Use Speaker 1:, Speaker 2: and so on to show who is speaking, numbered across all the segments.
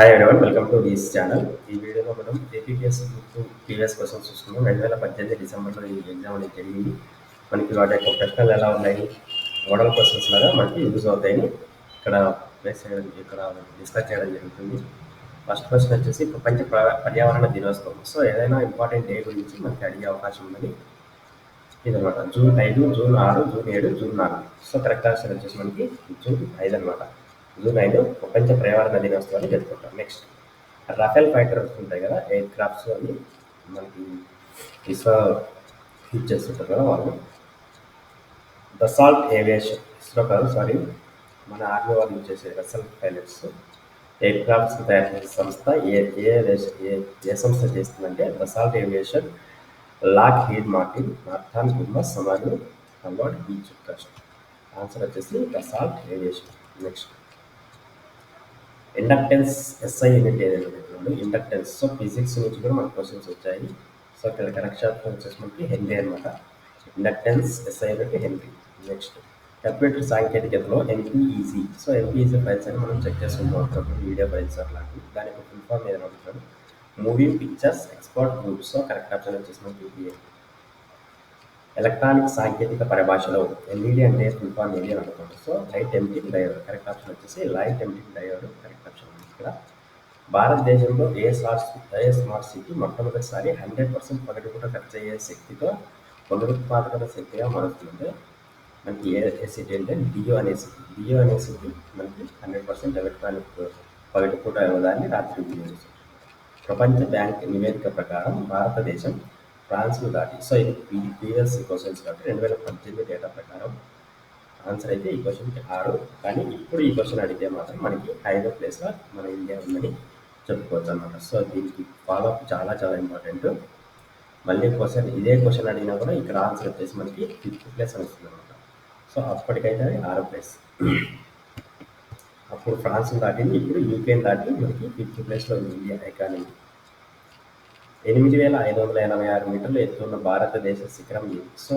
Speaker 1: Hi everyone welcome to this channel ఈ వీడియోలో మనం ఏపీఎస్ గ్రూప్ ప్రీవియస్ క్వశ్చన్స్ చూసుకున్నాం. రెండు వేల పద్దెనిమిది డిసెంబర్లో ఈ ఎగ్జామ్ అనేది జరిగింది. మనకి వాటి యొక్క ప్రశ్నలు ఎలా ఉన్నాయి? మోడల్ క్వశ్చన్స్ లాగా మనకి యూజ్ అవుతాయని ఇక్కడ ప్లేస్ చేయడం ఇక్కడ డిస్కస్ చేయడం జరుగుతుంది. ఫస్ట్ క్వశ్చన్ వచ్చేసి ప్రపంచ పర్యావరణ దినోత్సవం. సో ఏదైనా ఇంపార్టెంట్ డే గురించి మనకి అడిగే అవకాశం ఉన్నది ఇదనమాట. జూన్ ఐదు జూన్ ఆరు జూన్ ఏడు జూన్ నాలుగు. సో కరెక్ట్ ఆన్సర్ వచ్చేసి మనకి జూన్ ఐదు అనమాట జూన్ ఐదు ప్రపంచ పర్యావరణ దినోత్సవాన్ని జరుపుకుంటాం. నెక్స్ట్ రఫేల్ ఫైటర్స్ ఉంటాయి కదా ఎయిర్ క్రాఫ్ట్స్ అని మనకి ఇస్రో హిట్ చేస్తుంటారు కదా వాళ్ళు. దసాల్ట్ ఏవియేషన్ ఇస్రో కాదు సారీ మన ఆర్మీ వాళ్ళు యూజ్ చేసే రసల్ పైలట్స్ ఎయిర్ క్రాఫ్ట్స్ తయారు చేసే సంస్థ ఏ ఏ దేశ- ఏ ఏ సంస్థ చేస్తుందంటే Dassault Aviation Lockheed Martin Northrop గుమ్మస్ సమాను అవార్డ్ బీచ్ ట్రస్ట్ ఆన్సర్ వచ్చేసి Dassault Aviation next inductance SI unit ఏదైతే పెట్టినాడు ఇండక్టెన్స్ సో ఫిజిక్స్ నుంచి కూడా మనకు క్వశ్చన్స్ వచ్చాయి. సో ఇక్కడ కరెక్ట్ ఆప్షన్ వచ్చేసి మనకి హెన్రీ అనమాట inductance SI unit Henry next computer సాంకేతికతలో ఎంపీఈసీ so MPEG files అని మనం చెక్ చేసుకుంటాం అప్పుడప్పుడు వీడియో ఫైల్స్ అట్లాంటివి. దానికి ఫుల్ ఫామ్ ఏదైనా ఉంటాడు movie pictures export group so correct option వచ్చేసి మనకి ఎలక్ట్రానిక్ సాంకేతిక పరిభాషలో ఎల్ఈడి అంటే ఫుల్ ఫామ్ ఏది అని అనుకోండి so light emitting diode correct option వచ్చేసి light emitting diode correct option ఇక్కడ. భారతదేశంలో ఏ స్మార్ట్ ఏ స్మార్ట్ సిటీ మొట్టమొదటిసారి హండ్రెడ్ పర్సెంట్ పగటి పూట ఖర్చు అయ్యే శక్తితో పునరుత్పాదకత శక్తిగా మారుస్తుంది. మనకి ఏ ఏ సిటీ అంటే డియో అనే సిటీ డియో అనే సిటీ మనకి హండ్రెడ్ పర్సెంట్ ఎలక్ట్రానిక్ పగటి పూట ఇవ్వదాన్ని రాత్రి ప్రపంచ బ్యాంక్ నివేదిక ప్రకారం భారతదేశం ఫ్రాన్స్ను దాటి సో ఇది ప్రీవియస్ క్వశ్చన్స్ కాబట్టి రెండు వేల పద్దెనిమిది డేటా ప్రకారం ఆన్సర్ అయితే ఈ క్వశ్చన్కి ఆరు. కానీ ఇప్పుడు ఈ క్వశ్చన్ అడిగితే మాత్రం మనకి ఐదో ప్లేస్లో మన ఇండియా ఉందని చెప్పుకోవచ్చు అనమాట సో దీనికి ఫాలోఅప్ చాలా చాలా ఇంపార్టెంట్ మళ్ళీ క్వశ్చన్ ఇదే క్వశ్చన్ అడిగినా కూడా ఇక్కడ ఆన్సర్ వచ్చేసి మనకి ఫిఫ్త్ ప్లేస్ అని వస్తుంది అనమాట సో అప్పటికైతే అది ఆరో ప్లేస్ అప్పుడు ఫ్రాన్స్ దాటింది ఇప్పుడు యూకేని దాటి మనకి ఫిఫ్త్ ప్లేస్లో ఉంది ఇండియా ఎకానమీ ఎనిమిది వేల ఐదు వందల ఎనభై ఆరు మీటర్లు ఎత్తున్న భారతదేశ శిఖరం ఇది సో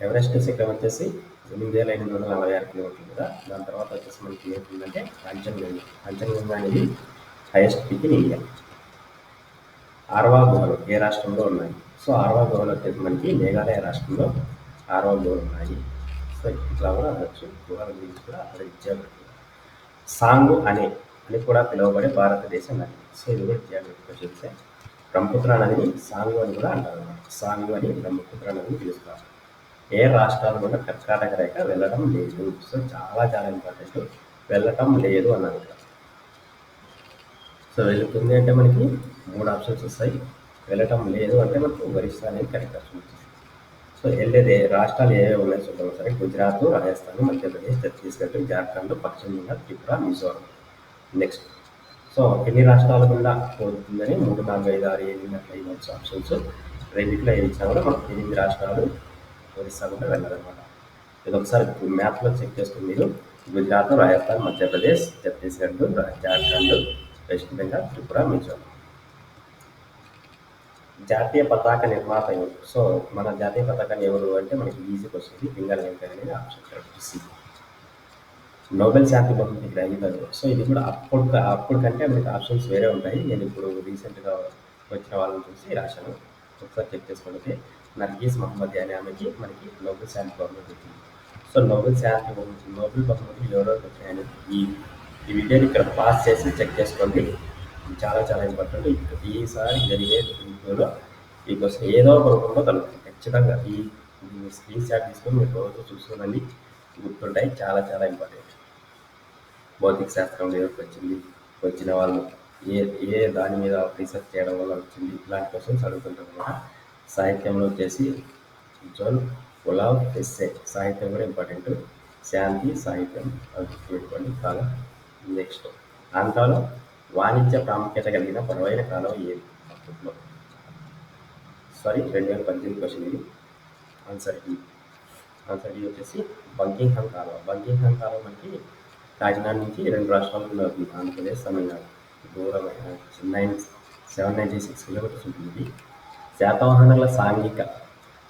Speaker 1: ఎవరెస్ట్ శిఖరం వచ్చేసి ఎనిమిది వేల ఎనిమిది వందల నలభై ఆరు కిలోమీటర్లు కదా. దాని తర్వాత వచ్చేసి మనకి ఏంటంటే కాంచనగంగా కాంచనగంగా అనేది highest peak in India Arwah గుహలు ఏ రాష్ట్రంలో ఉన్నాయి? సో ఆర్వా గుహలు వచ్చేసి మనకి మేఘాలయ రాష్ట్రంలో ఆర్వా గుహలు ఉన్నాయి. సో ఇట్లా కూడా అనొచ్చు. గుహల గురించి కూడా అక్కడ ఇచ్చారు సాంగు అనే అని కూడా పిలువబడే భారతదేశం నది సో ఇది కూడా జియోగ్రఫీ క్వశ్చన్సే బ్రహ్మపుత్ర నదిని సాంగు అని కూడా అంటారు అన్నమాట. సాంగు అని బ్రహ్మపుత్ర నదిని పిలుస్తారు. ఏ రాష్ట్రాలు కూడా కర్ణాటక రేఖ వెళ్ళడం లేదు. సో చాలా చాలా ఇంపార్టెంట్. వెళ్ళటం లేదు అన్నది ఇక్కడ. సో వెళుతుంది అంటే మనకి మూడు ఆప్షన్స్ వస్తాయి. వెళ్ళటం లేదు అంటే మనకు ఒరిస్సా అనేది కరెక్ట్ ఆప్షన్ సో వెళ్ళేది రాష్ట్రాలు ఏవే ఉన్నాయి చూద్దాం సరే గుజరాత్ రాజస్థాన్ మధ్యప్రదేశ్ ఛత్తీస్గఢ్ జార్ఖండ్ పశ్చిమ బెంగాల్ త్రిపుర మిజోరం. నెక్స్ట్ సో ఎన్ని రాష్ట్రాల గుండా పోతుందని మూడు నాలుగు ఐదు ఆరు ఎనిమిది అట్లా మంచి ఆప్షన్స్ రెండింటిలో ఏది ఇచ్చినా కూడా మనకు ఎనిమిది రాష్ట్రాలు ఒరిస్సా కూడా వెళ్ళాలన్నమాట. ఇది ఒకసారి మ్యాప్లో చెక్ చేసుకుని మీరు. గుజరాత్ రాజస్థాన్ మధ్యప్రదేశ్ ఛత్తీస్గఢ్ జార్ఖండ్ వెస్ట్ బెంగాల్ త్రిపుర మిజోరం. జాతీయ పతాక నిర్మాత ఎవరు సో మన జాతీయ పతాకాన్ని ఎవరు అంటే మనకి ఈజీ వస్తుంది. పింగళ వెంకయ్య అనేది ఆప్షన్. సి నోబెల్ శాంతి బహుమతి గ్రహీతలు సో ఇది కూడా అప్పుడు అప్పుడు కంటే మనకి ఆప్షన్స్ వేరే ఉంటాయి. నేను ఇప్పుడు రీసెంట్గా వచ్చిన వాళ్ళని చూసి రాశాను. ఒకసారి చెక్ చేసుకోండి నర్గీస్ మహమ్మద్ అనే ఆమెకి మనకి నోబెల్ శాంతి బహుమతి వచ్చింది. సో నోబెల్ శాంతి బహుమతి నోబెల్ బహుమతి ఎవరెవరికి వచ్చాయని ఈ ఈ వీడియోని ఇక్కడ పాస్ చేసి చెక్ చేసుకోండి. చాలా చాలా ఇంపార్టెంట్ ఈసారి జరిగే ఇంటర్వ్యూలో ఈ క్వశ్చన్ ఏదో ఒక రూపంలో కలుగుతుంది ఖచ్చితంగా ఈ స్క్రీన్ షాట్ తీసుకొని మీరు రోజు చూసుకోనండి. గుర్తుంటాయి. చాలా చాలా ఇంపార్టెంట్ భౌతిక శాస్త్రం ఎవరికి వచ్చింది. వచ్చిన వాళ్ళు ఏ ఏ దాని మీద రీసెర్చ్ చేయడం వల్ల వచ్చింది. ఇలాంటి క్వశ్చన్స్ అడుగుతుంటారు అనమాట సాహిత్యంలో వచ్చేసి జోన్ గులాబ్ ఎస్సే సాహిత్యం కూడా ఇంపార్టెంట్ శాంతి సాహిత్యం అది గుర్తుపెట్టుకోండి చాలా నెక్స్ట్ ఆంధ్రాలో వాణిజ్య ప్రాముఖ్యత కలిగిన పొడవైన కాలం ఏది? అప్పట్లో సారీ రెండు వేల పద్దెనిమిది క్వశ్చన్ ఇది. ఆన్సర్ డి ఆన్సర్ డి వచ్చేసి బంకింగ్హామ్ కాలువ బంకింగ్హామ్ కాలం మనకి కాకినాడ నుంచి రెండు రాష్ట్రాలకు అవుతుంది ఆంధ్రప్రదేశ్ తమిళనాడు. దూరమైన nine seven ninety six kilometres ఉంటుంది. శాతవాహనుల సాంఘిక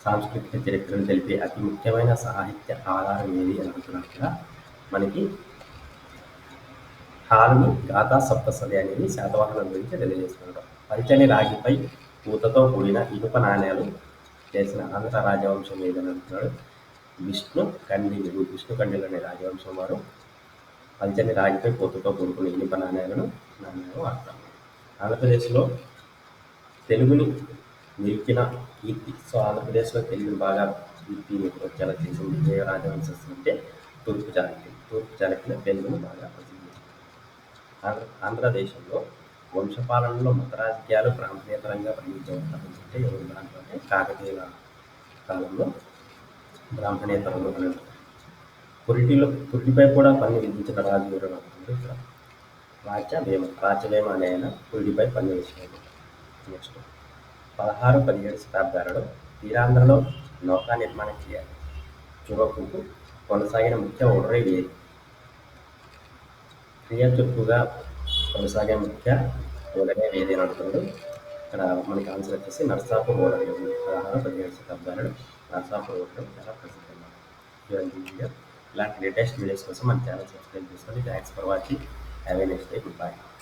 Speaker 1: సాంస్కృతిక చరిత్రను తెలిపే అతి ముఖ్యమైన సాహిత్య ఆధారం ఏది అని అంటున్నారు ఇక్కడ మనకి హాలుని గాథా సప్తసది అనేది శాతవాహనం గురించి తెలియజేస్తున్నారు. పరిచని రాగిపై పూతతో కూడిన ఇనుప నాణ్యాలు చేసిన ఆంధ్ర రాజవంశం ఏదని అంటున్నాడు విష్ణు కండిలు విష్ణు కండిలు అనే రాజవంశం వారు పల్చని రాగిపై పూతతో కూడుకున్న ఇనుప నాణ్యాలను నాణ్యాలు వాడతాము ఆంధ్రప్రదేశ్లో తెలుగుని నిలిపిన కీర్తి. సో ఆంధ్రప్రదేశ్లో తెలుగుని బాగా కీర్తి వచ్చేలా చేసింది విజయ రాజవంశస్థులు అంటే తూర్పు చాళుక్యులు తూర్పు చాళుక్యులు తెలుగుని బాగా ప్రసిద్ధి. ఆంధ్ర ఆంధ్రదేశంలో వంశపాలనలో మత రాజకీయాలు ప్రాంతీయతరంగా పరిగణించబడతారు ఎవరు దాంట్లో అంటే కాకతీయుల కాలంలో బ్రాహ్మణేతరంలో పురిటిలో పురిటిపై కూడా పన్ను విధించిన రాజు ఎవరు ఇక్కడ రాజ్యవేమ రాజ్యవేమ అనే పురిటిపై పన్ను వేసినాడు నెక్స్ట్ పదహారు పదిహేడు శతాబ్దాలలో తీరాంధ్రలో నౌకా నిర్మాణం చేయాలి. చురకుకు కొనసాగిన ముఖ్య ఓడరే ఏది క్రియ చురుకుగా కొనసాగే ముఖ్య ఓడరే ఏది అని అంటున్నాడు. ఇక్కడ మనకి ఆన్సర్ వచ్చేసి నర్సాపూర్ ఓడరేవు పదహారు పదిహేడు శతాబ్దాలలో నర్సాపూర్ ఓడరేవు చాలా ప్రసిద్ధం ఇవన్నీ ఇలాంటి లేటెస్ట్ వీడియోస్ కోసం మన ఛానల్ సబ్స్క్రైబ్ చేసుకోండి thanks for watching. Have a next day. Good bye.